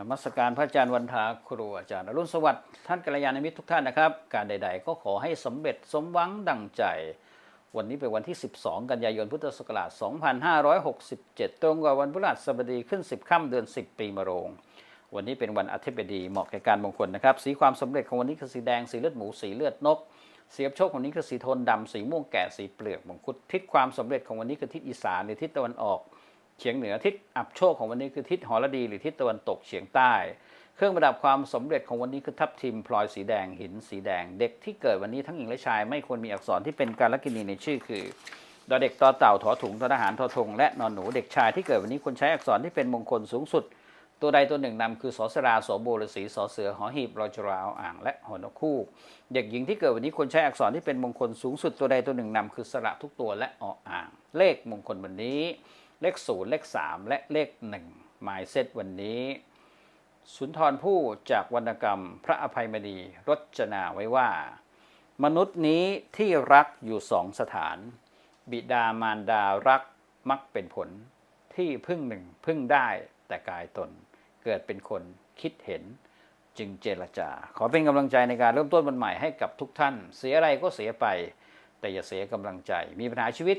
นมัสการพระอาจารย์วันทาครูอาจารย์อรุณสวัสดิ์ท่านกัลยาณมิตรทุกท่านนะครับ การใด ๆ ก็ขอให้สำเร็จสมหวังดังใจ วันนี้เป็นวันที่ 12 กันยายนพุทธศักราช 2567 ตรงกับวันพฤหัสบดีขึ้น 10 ค่ำเดือน 10 ปีมะโรง วันนี้เป็นวันอาทิตย์บดีเหมาะแก่การมงคลนะครับ สีความสำเร็จของวันนี้คือสีแดงสีเลือดหมูสีเลือดนกสีอับโชคของวันนี้คือสีโทนดำสีม่วงแก่สีเปลือกมงคุดทิศความสำเร็จของวันนี้คือทิศอีสานหรือทิศตะวันออก เฉียงเหนือทิศอับโชคของวันนี้คือทิศหอรดีหรือทิศตะวันตกเฉียงใต้ เครื่องประดับความสำเร็จของวันนี้คือทับทิมพลอยสีแดงหินสีแดง เด็กที่เกิดวันนี้ทั้งหญิงและชาย ไม่ควรมีอักษรที่เป็นการลกินีในชื่อคือดอเด็กตอเต่าถอถุงทอทหารทอทงและนอนหนูเด็กชายที่เกิดวันนี้ควรใช้อักษรที่เป็นมงคลสูงสุด ตัวใดตัวหนึ่งนำคือสอสราสอโบรสีสอเสือหอหีบรอจราเอาอ่างและหอนกคู่เด็กหญิงที่เกิดวันนี้ควรใช้อักษรที่เป็นมงคลสูงสุด ตัวใดตัวหนึ่งนำคือสระทุกตัวและออ่าง เลขมงคลวันนี้ เลขศูนย์เลขสามและเลขหนึ่งหมายเซตวันนี้ สุนทรภู่จากวรรณกรรมพระอภัยมณีรจนาไว้ว่า มนุษย์นี้ที่รักอยู่สองสถาน บิดามารดารักมักเป็นผล ที่พึ่งหนึ่งพึ่งได้แต่กายตน เกิดเป็นคนคิดเห็นจึงเจรจา ขอเป็นกำลังใจในการเริ่มต้นวันใหม่ให้กับทุกท่าน เสียอะไรก็เสียไป แต่อย่าเสียกำลังใจ มีปัญหาชีวิต